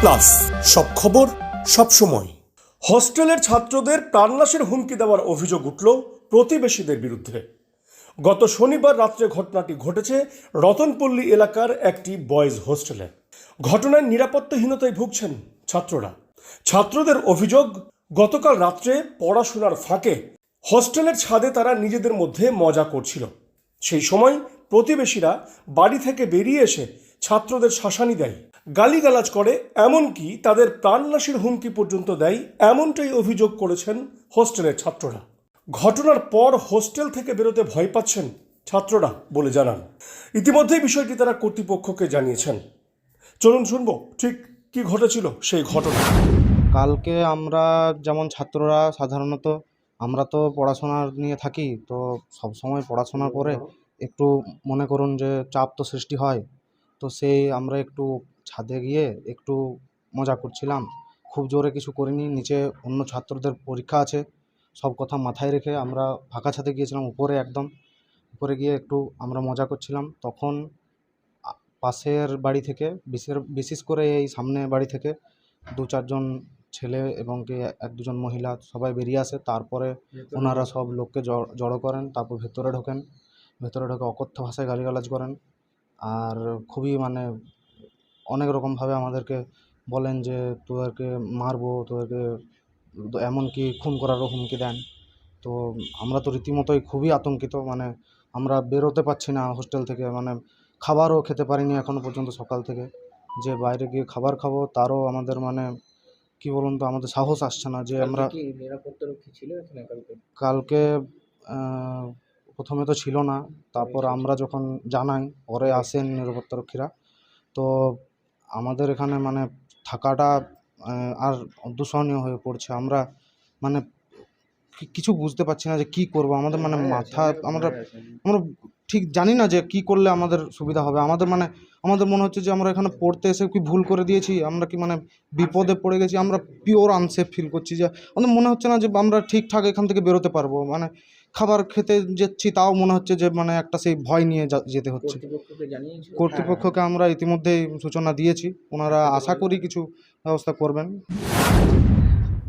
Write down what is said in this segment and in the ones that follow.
Plus. সব খবর, সব সময়। হস্টেলের ছাত্রদের প্রাণনাশের হুমকি দেওয়ার অভিযোগ উঠল প্রতিবেশীদের বিরুদ্ধে। গত শনিবার রাত্রে ঘটনাটি ঘটেছে রতনপল্লী এলাকার একটি বয়েজ হোস্টেলে। ঘটনায় নিরাপত্তাহীনতায় ভুগছেন ছাত্ররা। ছাত্রদের অভিযোগ, গতকাল রাত্রে পড়াশোনার ফাঁকে হোস্টেলের ছাদে তারা নিজেদের মধ্যে মজা করছিল। সেই সময় প্রতিবেশীরা বাড়ি থেকে বেরিয়ে এসে ছাত্রদের শাসানি দেয়। গালিগালাজ করে, এমনকি তাদের প্রাণনাশের হুমকি পর্যন্ত দেয়, এমনটাই অভিযোগ করেছেন হোস্টেলের ছাত্ররা। ঘটনার পর হোস্টেল থেকে বেরোতে ভয় পাচ্ছেন ছাত্ররা বলে জানান। ইতিমধ্যেই বিষয়টি তারা কর্তৃপক্ষকে জানিয়েছেন। চলুন শুনব, ঠিক কি ঘটেছিল সেই ঘটনা। কালকে আমরা যেমন ছাত্ররা, সাধারণত আমরা তো পড়াশোনা নিয়ে থাকি, তো সব সময় পড়াশোনার পরে একটু মনে করুন যে চাপ তো সৃষ্টি হয়। তো সেই আমরা একটু ছাদে গিয়ে একটু মজা করছিলাম। খুব জোরে কিছু করিনি নিচে অন্য ছাত্রদের পরীক্ষা আছে সব কথা মাথায় রেখে আমরা ফাঁকা ছাদে গিয়েছিলাম উপরে একদম। উপরে গিয়ে একটু আমরা মজা করছিলাম। তখন পাশের বাড়ি থেকে বিশেষ বিশেষ করে এই সামনে বাড়ি থেকে দু চারজন ছেলে এবং কি এক দুজন মহিলা সবাই বেরিয়ে আসে। তারপরে ওনারা সব লোককে জড়ো করেন তারপর ভেতরে ঢোকেন। ভেতরে ঢোকে অকথ্য ভাষায় গালিগালাজ করেন। আর খুবই মানে অনেক রকমভাবে আমাদেরকে বলেন যে তোদেরকে মারবো তোদেরকে এমনকি খুন করারও হুমকি দেন। তো আমরা তো রীতিমতোই খুবই আতঙ্কিত মানে আমরা বেরোতে পারছি না হোস্টেল থেকে মানে খাবারও খেতে পারিনি এখনও পর্যন্ত সকাল থেকে। যে বাইরে গিয়ে খাবার খাব তারও আমাদের মানে কি বলুন তো আমাদের সাহস আসছে না যে আমরা কালকে? প্রথমে তো ছিল না তারপর আমরা যখন জানাই পরে আসেন নিরাপত্তারক্ষীরা তো আমাদের এখানে মানে থাকাটা আর দূষণীয় হয়ে পড়ছে। আমরা মানে কিছু বুঝতে পারছি না যে কি করব। আমাদের মানে মাথা আমরা আমরা ঠিক জানি না যে কি করলে আমাদের সুবিধা হবে। আমাদের মানে আমাদের মনে হচ্ছে যে আমরা এখানে পড়তে এসে কি ভুল করে দিয়েছি? আমরা কি মানে বিপদে পড়ে গেছি? আমরা পিওর আনসেফ ফিল করছি যে আমাদের মনে হচ্ছে না যে আমরা ঠিকঠাক এখান থেকে বেরোতে পারব। মানে খাবার খেতে যাচ্ছি তাও মনে হচ্ছে যে মানে একটা সেই ভয় নিয়ে যা- যেতে হচ্ছে। কর্তৃপক্ষকে কর্তৃপক্ষকে আমরা ইতিমধ্যেই সূচনা দিয়েছি। ওনারা আশা করি কিছু ব্যবস্থা করবেন।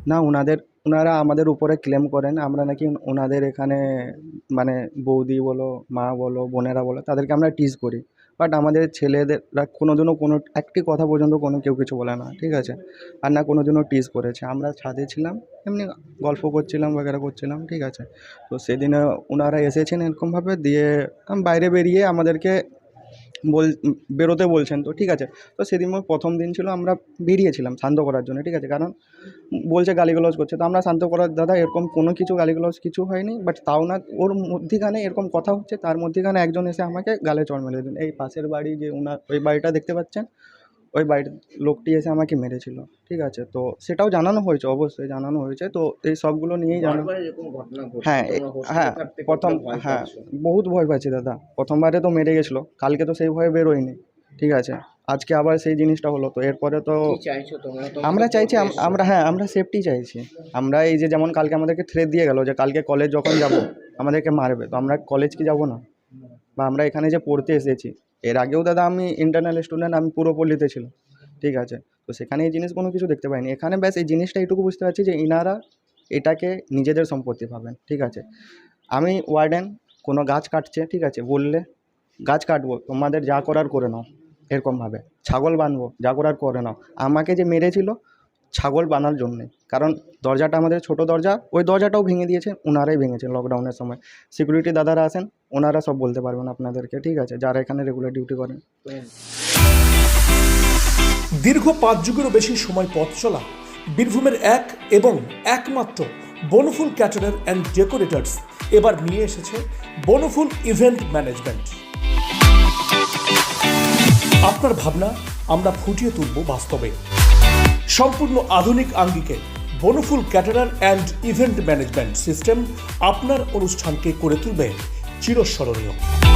না ওনাদের ওনারা আমাদের উপরে ক্লেম করেন। আমরা নাকি ওনাদের এখানে মানে বৌদি বলো মা বলো বোনেরা বলো তাদেরকে আমরা টিজ করি। বাট আমাদের ছেলেদেররা কোনো দিনও কোনো, একটি কথা পর্যন্ত কোনো কেউ কিছু বলে না, ঠিক আছে? আর না কোনো দিনও টিস করেছে। আমরা ছাদে ছিলাম, এমনি গল্প করছিলাম, বাগেরা করছিলাম, ঠিক আছে? তো সেদিনে ওনারা এসেছেন এরকমভাবে, দিয়ে বাইরে বেরিয়ে আমাদেরকে বল, বেরোতে বলছেন, তো ঠিক আছে। তো সেদিন প্রথম দিন ছিল আমরা বেরিয়েছিলাম শান্ত করার জন্য, ঠিক আছে? কারণ বলছে গালিগালাজ করছে। তো আমরা শান্ত করার, দাদা, এরকম কোনো কিছু গালিগালাজ কিছু হয়নি বাট তাও না, ওর মধ্যেখানে এরকম কথা হচ্ছে, তার মধ্যেখানে একজন এসে আমাকে গালে চড় মেলে দিন এই পাশের বাড়ি যে ওনার ওই বাড়িটা দেখতে পাচ্ছেন? ওই বাড়ির লোকটি এসে আমাকে মেরেছিল ঠিক আছে? তো সেটাও জানানো হয়েছে অবশ্যই জানানো হয়েছে। তো এই সবগুলো নিয়েই জানানো হ্যাঁ হ্যাঁ প্রথম হ্যাঁ বহুত ভয় পাচ্ছি দাদা। প্রথমবারে তো মেরে গেছিল কালকে তো সেই ভয়ে বেরোয়নি ঠিক আছে? আজকে আবার সেই জিনিসটা হলো তো এরপরে তো আমরা চাইছি। আমরা হ্যাঁ আমরা সেফটি চাইছি। আমরা এই যে যেমন কালকে আমাদেরকে থ্রেট দিয়ে গেল যে কালকে কলেজ যখন যাব আমাদেরকে মারবে তো আমরা কলেজ কি যাব না? বা আমরা এখানে যে পড়তে এসেছি এর আগেও দাদা আমি ইন্টারনাল স্টুডেন্ট আমি পুরো পল্লীতে ছিলাম। ঠিক আছে? তো সেখানে এই জিনিস কোনো কিছু দেখতে পাইনি। এখানে ব্যাস এই জিনিসটা এইটুকু বুঝতে পারছি যে ইনারা এটাকে নিজেদের সম্পত্তি পাবেন ঠিক আছে? আমি ওয়ার্ডেন কোনো গাছ কাটছে, ঠিক আছে? বললে, গাছ কাটবো, তোমাদের যা করার করে নাও। এরকমভাবে ছাগল বানবো, যা করার করে নাও। আমাকে যে মেরেছিল, ছাগল বানার জন্যে। কারণ দরজাটা আমাদের ছোট দরজা, ওই দরজাটাও ভেঙে দিয়েছে ওনারাই ভেঙেছে লকডাউনের সময়। সিকিউরিটি দাদারা আসেন ওনারা সব বলতে পারবেন আপনাদেরকে, ঠিক আছে? যারা এখানে রেগুলার ডিউটি করেন। দীর্ঘ পাঁচ যুগেরও বেশি সময় পথ চলা, বীরভূমের এক এবং একমাত্র বনফুল ক্যাটারার অ্যান্ড ডেকোরেটার্স এবার নিয়ে এসেছে বনফুল ইভেন্ট ম্যানেজমেন্ট আপনার ভাবনা আমরা ফুটিয়ে তুলব বাস্তবে। সম্পূর্ণ আধুনিক আঙ্গিকে Banaful caterer and event management system আপনার অনুষ্ঠানকে করে তুলবে চিরস্মরণীয়।